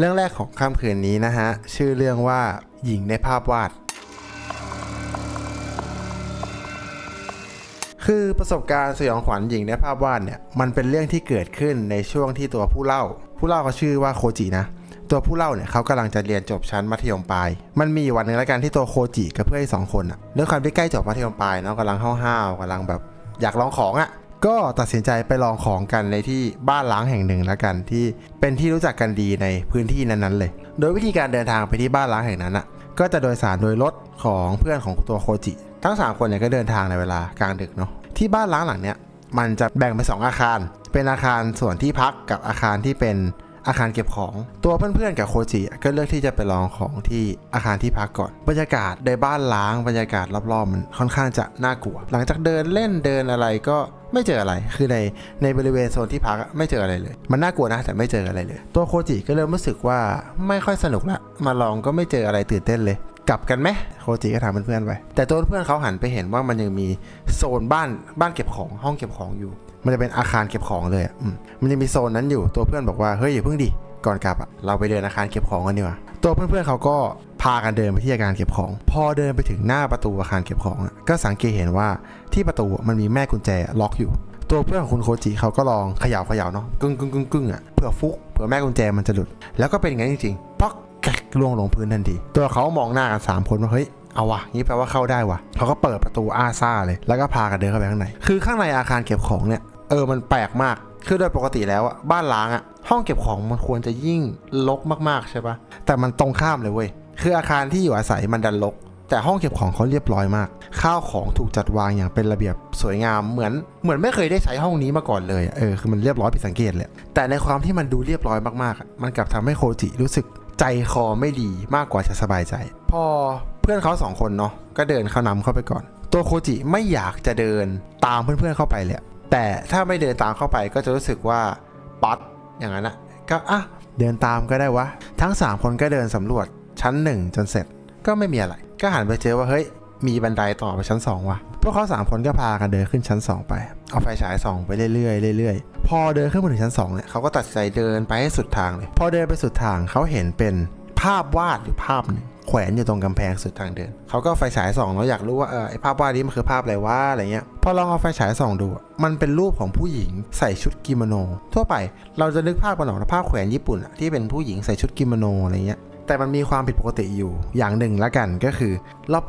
เรื่องแรกของค่ำคืนนี้นะฮะ ชื่อเรื่องว่าหญิงในภาพวาด คือประสบการณ์สยองขวัญหญิงในภาพวาดเนี่ย มันเป็นเรื่องที่เกิดขึ้นในช่วงที่ตัวผู้เล่า ผู้เล่าเขาชื่อว่าโคจินะ ตัวผู้เล่าเนี่ยเขากำลังจะเรียนจบชั้นมัธยมปลาย มันมีวันหนึ่งแล้วกันที่ตัวโคจิกับเพื่อนสองคนอะด้วยความที่ใกล้จบมัธยมปลายเนาะกำลังห้าวๆกำลังแบบอยากลองของอะ ก็ตัดสินใจไปลองของกันในที่บ้านล้างแห่งหนึ่งแล้วกันที่เป็นที่รู้จักกันดีในพื้นที่นั้นๆเลย โดยวิธีการเดินทางไปที่บ้านล้างแห่งนั้นอะก็จะโดยสารโดยรถของเพื่อนของตัวโคจิทั้ง 3 คนเนี่ยก็เดินทางในเวลากลางดึกเนาะที่บ้านล้างหลังเนี้ยมันจะแบ่งเป็นสองอาคาร เป็นอาคารส่วนที่พักกับอาคารที่เป็นอาคารเก็บของตัวเพื่อนๆกับโคจิก็เลือกที่จะไปลองของที่อาคารที่พักก่อน บรรยากาศในบ้านล้างบรรยากาศรอบๆมันค่อนข้างจะน่ากลัว หลังจากเดินเล่นเดินอะไรก็ ไม่เจออะไร คือในในบริเวณโซนที่พักไม่เจออะไรเลย มันน่ากลัวนะแต่ไม่เจออะไรเลย ตัวโคจิก็เริ่มรู้สึกว่าไม่ค่อยสนุกละ มาลองก็ไม่เจออะไรตื่นเต้นเลย กลับกันไหมโคจิก็ถามเพื่อนๆไป แต่ตัวเพื่อนเขาหันไปเห็นว่ามันยังมีโซนบ้านบ้านเก็บของห้องเก็บของอยู่ มันจะเป็นอาคารเก็บของเลยอืมมันจะมีโซนนั้นอยู่ ตัวเพื่อนบอกว่าเฮ้ยอย่าเพิ่งดิก่อนกลับอะเราไปเดินอาคารเก็บของกันดีกว่าตัวเพื่อนๆเขาก็ พากันเดินไปที่อาคารเก็บของ พอเดินไปถึงหน้าประตูอาคารเก็บของก็สังเกตเห็นว่าที่ประตูมันมีแม่กุญแจล็อกอยู่ ตัวเพื่อนของคุณโคจิเขาก็ลองเขย่าเขย่าเนาะกึ่งกึ่งกึ่งกึ่งอะเผื่อฟุกเผื่อแม่กุญแจมันจะหลุด แล้วก็เป็นอย่างนั้นจริงๆป๊อกแกล่วงลงพื้นทันทีตัวเขามองหน้ากันสามคนว่าเฮ้ยเอาวะงี้แปลว่าเข้าได้วะเขาก็เปิดประตูอาซ่าเลย แล้วก็พากันเดินเข้าไปข้างใน คือข้างในอาคารเก็บของเนี่ย เออ มันแปลกมาก คือโดยปกติแล้วอะบ้านล้างอะห้องเก็บของมันควรจะยิ่งรกมากๆใช่ปะแต่มันตรงข้ามเลยเว้ย คืออาคารที่อยู่อาศัยมันดันรกแต่ห้องเก็บของเขาเรียบร้อยมาก ข้าวของถูกจัดวางอย่างเป็นระเบียบสวยงาม เหมือนเหมือนไม่เคยได้ใช้ห้องนี้มาก่อนเลย เออ คือมันเรียบร้อยผิดสังเกตเลย แต่ในความที่มันดูเรียบร้อยมากๆ มันกลับทำให้โคจิรู้สึกใจคอไม่ดีมากกว่าจะสบายใจ พอเพื่อนเขาสองคนเนาะ ก็เดินเข้านำเข้าไปก่อน ตัวโคจิไม่อยากจะเดินตามเพื่อนๆเข้าไปเลย แต่ถ้าไม่เดินตามเข้าไปก็จะรู้สึกว่าป๊อตอย่างนั้นอะก็อะเดินตามก็ได้วะ ทั้งสามคนก็เดินสำรวจ ชั้นหนึ่งจนเสร็จก็ไม่มีอะไร ก็หันไปเจอว่าเฮ้ยมีบันไดต่อไปชั้น 2 ว่ะ พวกเขาสามคนก็พากันเดินขึ้นชั้น 2 ไป เอาไฟฉายส่องไปเรื่อยๆเรื่อยๆ พอเดินขึ้นมาถึงชั้น2เนี่ยเขาก็ตัดใจเดินไปให้สุดทางเลย พอเดินไปสุดทางเขาเห็นเป็นภาพวาดอยู่ภาพหนึ่งแขวนอยู่ตรงกำแพงสุดทางเดิน เขาก็ไฟฉายส่องแล้วอยากรู้ว่าเออไอภาพวาดนี้มันคือภาพอะไรวะอะไรเงี้ย พอลองเอาไฟฉายส่องดูอะมันเป็นรูปของผู้หญิงใส่ชุดกิโมโน ทั่วไปเราจะนึกภาพกันออกภาพแขวนญี่ปุ่นอะที่เป็นผู้หญิงใส่ชุดกิโมโนอะไรเงี้ย แต่มันมีความผิดปกติอยู่อย่างหนึ่งละกันก็คือ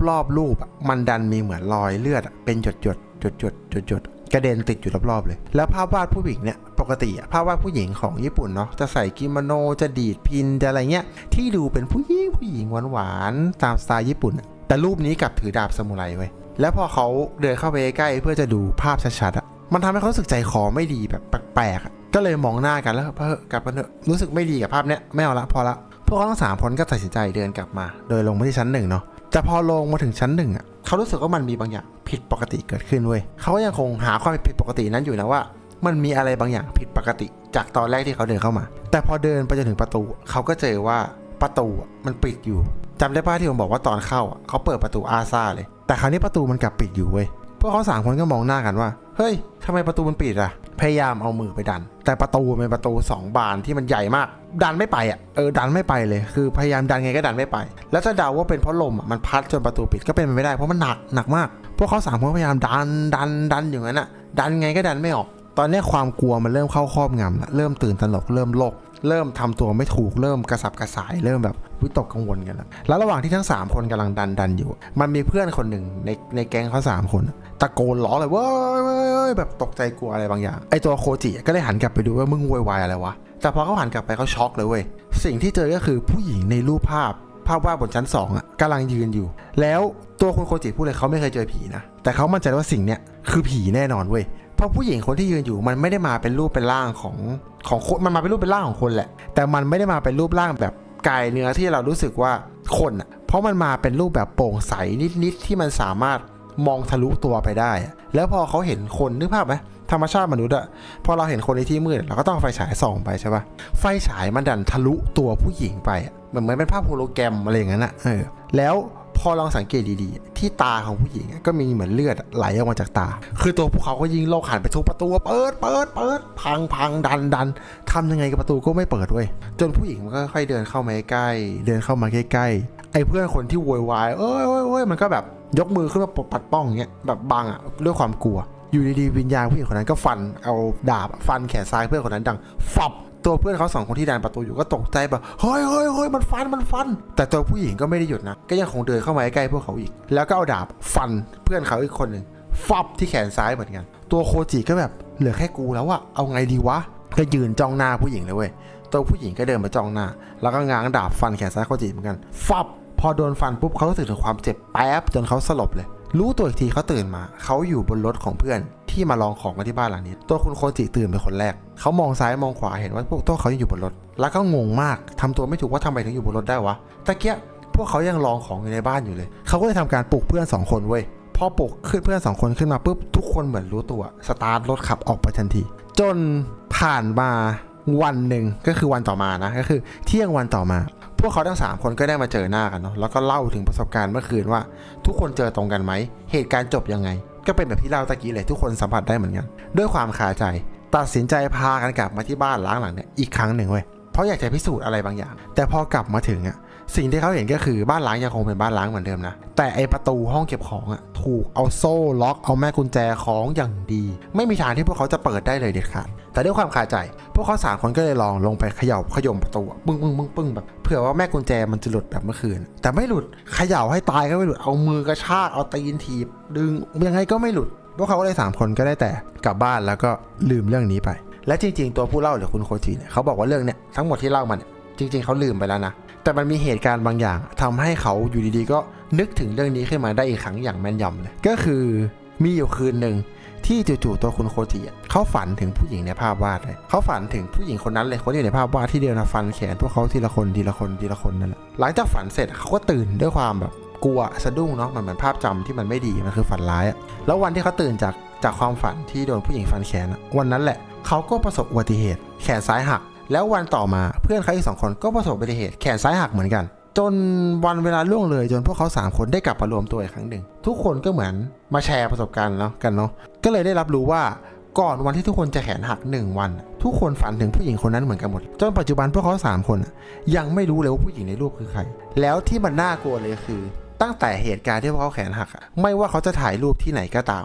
รอบๆรูปมันดันมีเหมือนรอยเลือดเป็นหยดหยดหยดหยดหยดหยดกระเด็นติดอยู่รอบๆเลย แล้วภาพวาดผู้หญิงเนี่ยปกติอะภาพวาดผู้หญิงของญี่ปุ่นเนาะจะใส่กิโมโนจะดีดพินจะอะไรเงี้ยที่ดูเป็นผู้หญิงผู้หญิงหวานๆตามสไตล์ญี่ปุ่น แต่รูปนี้กลับถือดาบซามูไรไว้แล้วพอเขาเดินเข้าไปใกล้เพื่อจะดูภาพชัดๆอะมันทำให้เขาสึกใจคอไม่ดีแบบแปลกๆก็เลยมองหน้ากันแล้วเพ้อกลับกันเถอะรู้สึกไม่ดีกับภาพเนี้ยไม่เอาละพอละ พวกเขาทั้งสามคนก็ตัดสินใจเดินกลับมา โดยลงมาที่ชั้นหนึ่งเนาะแต่พอลงมาถึงชั้นหนึ่งอะเขารู้สึกว่ามันมีบางอย่างผิดปกติเกิดขึ้นเว้ยเขาก็ยังคงหาความผิดปกตินั้นอยู่นะว่า มันมีอะไรบางอย่างผิดปกติ จากตอนแรกที่เขาเดินเข้ามา แต่พอเดินไปจนถึงประตู เขาก็เจอว่าประตูมันปิดอยู่จำได้ป้าที่ผมบอกว่าตอนเข้าเขาเปิดประตูอาซาเลย แต่คราวนี้ประตูมันกลับปิดอยู่เว้ยพวกเขาสามคนก็มองหน้ากันว่า เฮ้ยทำไมประตูมันปิดอะ พยายามเอามือไปดัน แต่ประตูเป็นประตู 2 บานที่มันใหญ่มาก ดันไม่ไปอะเออดันไม่ไปเลยคือพยายามดันไงก็ดันไม่ไป แล้วจะเดาว่าเป็นเพราะลมอะมันพัดจนประตูปิดก็เป็นไปไม่ได้เพราะมันหนักหนักมาก พวกเขาสามคนพยายามดันดันดันอย่างนั้นอะดันไงก็ดันไม่ออก ตอนนี้ความกลัวมันเริ่มเข้าครอบงำละเริ่มตื่นตระหนกเริ่มโลกเริ่มทำตัวไม่ถูกเริ่มกระสับกระส่ายเริ่มแบบวิตกกังวลกันแล้วแล้วระหว่างที่ทั้ง 3 คนกำลังดันดันอยู่ มันมีเพื่อนคนหนึ่งในในแก๊งเขาสามคน ตะโกนล้อเลยเว้ย เว้ยแบบตกใจกลัวอะไรบางอย่าง ไอตัวโคจิก็เลยหันกลับไปดูว่ามึงโวยวายอะไรวะ แต่พอเขาหันกลับไปเขาช็อกเลยเว้ย สิ่งที่เจอก็คือผู้หญิงในรูปภาพภาพวาดบนชั้น2อะกำลังยืนอยู่ แล้วตัวคุณโคจิพูดเลยเขาไม่เคยเจอผีนะ แต่เขามั่นใจว่าสิ่งเนี้ยคือผีแน่นอนเว้ย เพราะผู้หญิงคนที่ยืนอยู่มันไม่ได้มาเป็นรูปเป็นร่างของของคน มันมาเป็นรูปเป็นร่างของคนแหละ แต่มันไม่ได้มาเป็นรูปร่างแบบกายเนื้อที่เรารู้สึกว่าคนอะ เพราะมันมาเป็นรูปแบบโปร่งใสนิดๆที่มันสามารถมองทะลุตัวไปได้อ แล้วพอเขาเห็นคนนึกภาพไหมธรรมชาติมนุษย์อะพอเราเห็นคนในที่มืดเราก็ต้องไฟฉายส่องไปใช่ปะไฟฉายมันดันทะลุตัวผู้หญิงไปอะเหมือนเหมือนเป็นภาพโฮโลแกรมอะไรอย่างนั้นอะเออแล้วพอลองสังเกตดีๆ ที่ตาของผู้หญิงก็มีเหมือนเลือดไหลออกมาจากตา คือตัวพวกเขาก็ยิงโลกหันไปทุบประตูเปิดเปิดเปิดพังพังดันดันทำยังไงกับประตูก็ไม่เปิดเว้ยจนผู้หญิงมันก็ค่อยๆเดินเข้ามาใกล้ เดินเข้ามาใกล้ๆไอ้เพื่อนคนที่โวยวายเอ้ยเอ้ยเอ้ยมันก็แบบ ยกมือขึ้นมาปัดป้องอย่างเงี้ยแบบบังอะด้วยความกลัว อยู่ดีๆวิญญาณผู้หญิงคนนั้นก็ฟันเอาดาบฟันแขนซ้ายเพื่อนคนนั้นดังฟับตัวเพื่อนเขาสองคนที่ดันประตูอยู่ก็ตกใจแบบเฮ้ยเฮ้ยเฮ้ยมันฟันมันฟัน แต่ตัวผู้หญิงก็ไม่ได้หยุดนะ ก็ยังคงเดินเข้ามาใกล้พวกเขาอีก แล้วก็เอาดาบฟันเพื่อนเขาอีกคนหนึ่งฟับที่แขนซ้ายเหมือนกัน ตัวโคจิก็แบบเหลือแค่กูแล้วอะเอาไงดีวะก็ยืนจ้องหน้าผู้หญิงเลยเว้ยตัวผู้หญิงก็เดินมาจ้องหน้า แล้วก็ง้างดาบฟันแขนซ้ายโคจิเหมือนกันฟับ พอโดนฟันปุ๊บเขารู้สึกถึงความเจ็บแป๊บจนเขาสลบเลย รู้ตัวอีกทีเขาตื่นมา เขาอยู่บนรถของเพื่อนที่มาลองของกันที่บ้านหลังนี้ ตัวคุณโคจิตื่นเป็นคนแรก เขามองซ้ายมองขวาเห็นว่าพวกตัวเขายังอยู่บนรถ แล้วก็งงมากทำตัวไม่ถูกว่าทำไมถึงอยู่บนรถได้วะ ตะเกียพวกเขายังลองของอยู่ในบ้านอยู่เลย เขาก็เลยทำการปลุกเพื่อนสองคนเว้ย พอปลุกขึ้นเพื่อนสองคนขึ้นมาปุ๊บทุกคนเหมือนรู้ตัว สตาร์ทรถขับออกไปทันที จนผ่านมา วันหนึ่งก็คือวันต่อมานะก็คือเที่ยงวันต่อมา พวกเขาทั้งสามคนก็ได้มาเจอหน้ากันเนาะแล้วก็เล่าถึงประสบการณ์เมื่อคืนว่า ทุกคนเจอตรงกันไหมเหตุการณ์จบยังไง ก็เป็นแบบที่เล่าตะกี้เลยทุกคนสัมผัสได้เหมือนกันด้วยความคาใจ ตัดสินใจพากันกลับมาที่บ้านล้างหลังเนี่ยอีกครั้งหนึ่งเว้ย ราะอยากจะพิสูจน์อะไรบางอย่าง แต่พอกลับมาถึงอะสิ่งที่เขาเห็นก็คือบ้านล้างยังคงเป็นบ้านล้างเหมือนเดิมนะ แต่ไอประตูห้องเก็บของอะถูกเอาโซ่ล็อกเอาแม่กุญแจของอย่างดี ไม่มีทางที่พวกเขาจะเปิดได้เลยเด็ดขาดแต่ด้วยความคาใจ พวกเขาสามคนก็เลยลองลงไปเขย่าขย่มประตูปึ้งปึ้งปึ้งปึ้งแบบเผื่อว่าแม่กุญแจมันจะหลุดแบบเมื่อคืน แต่ไม่หลุดเขย่าให้ตายก็ไม่หลุดเอามือกระชากเอาตีนถีบดึงยังไงก็ไม่หลุด พวกเขาก็เลยสามคนก็ได้แต่กลับบ้านแล้วก็ลืมเรื่องนี้ไป และจริง ๆ ตัวผู้เล่าหรือคุณโคจิเนี่ยเขาบอกว่าเรื่องเนี้ยทั้งหมดที่เล่ามาเนี่ยจริง ๆเขาลืมไปแล้วนะแต่มันมีเหตุการณ์บางอย่างทำให้เขาอยู่ดีๆ ก็นึกถึงเรื่องนี้ขึ้นมาได้อีกครั้งอย่างแม่นยำเลยก็คือมีอยู่คืนหนึ่งที่จู่ๆตัวคุณโคจิเขาฝันถึงผู้หญิงในภาพวาดเลยเขาฝันถึงผู้หญิงคนนั้นเลยคนที่อยู่ในภาพวาดที่เดินมาฟันแขนพวกเขาทีละคนทีละคนทีละคนนั่นแหละหลังจากฝันเสร็จเขาก็ตื่นด้วยความแบบกลัวสะดุ้งเนาะมันเหมือนภาพจำที่มันไม่ดีมันคือฝันร้ายอะแล้ววันที่เขาตื่นจาก จากความฝันที่โดนผู้หญิงฟันแขนวันนั้นแหละเขาก็ประสบอุบัติเหตุแขนซ้ายหัก แล้ววันต่อมาเพื่อนเขาอีกสองคนก็ประสบอุบัติเหตุแขนซ้ายหักเหมือนกัน จนวันเวลาล่วงเลยจนพวกเขาสามคนได้กลับมารวมตัวอีกครั้งหนึ่งทุกคนก็เหมือนมาแชร์ประสบการณ์เนาะกันเนาะก็เลยได้รับรู้ว่าก่อนวันที่ทุกคนจะแขนหักหนึ่งวัน ทุกคนฝันถึงผู้หญิงคนนั้นเหมือนกันหมด จนปัจจุบันพวกเขาสามคน ยังไม่รู้เลยว่าผู้หญิงในรูปคือใคร แล้วที่มันน่ากลัวเลยคือ ตั้งแต่เหตุการณ์ที่พวกเขาแขนหัก ไม่ว่าเขาจะถ่ายรูปที่ไหนก็ตาม